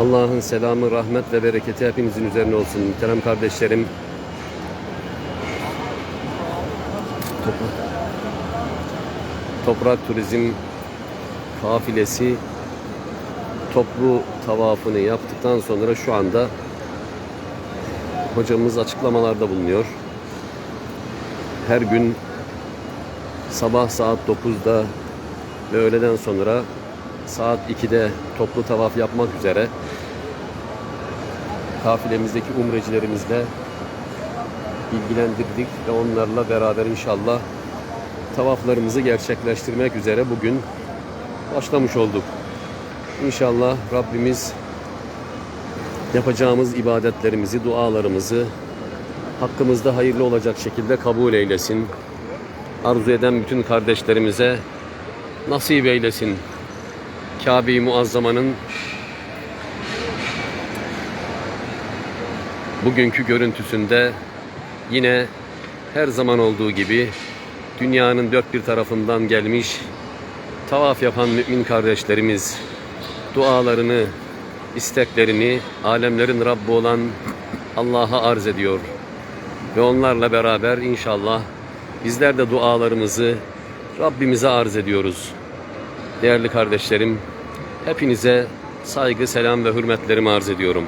Allah'ın selamı, rahmet ve bereketi hepinizin üzerine olsun. Muhterem kardeşlerim. Toprak, Toprak Turizm kafilesi toplu tavafını yaptıktan sonra şu anda hocamız açıklamalarda bulunuyor. Her gün sabah saat 9'da ve öğleden sonra saat 2'de toplu tavaf yapmak üzere kafilemizdeki umrecilerimizle bilgilendirdik ve onlarla beraber inşallah tavaflarımızı gerçekleştirmek üzere bugün başlamış olduk. İnşallah Rabbimiz yapacağımız ibadetlerimizi, dualarımızı hakkımızda hayırlı olacak şekilde kabul eylesin. Arzu eden bütün kardeşlerimize nasip eylesin. Kabe-i Muazzama'nın bugünkü görüntüsünde yine her zaman olduğu gibi dünyanın dört bir tarafından gelmiş tavaf yapan mümin kardeşlerimiz dualarını, isteklerini alemlerin Rabbi olan Allah'a arz ediyor. Ve onlarla beraber inşallah bizler de dualarımızı Rabbimize arz ediyoruz. Değerli kardeşlerim, hepinize saygı, selam ve hürmetlerimi arz ediyorum.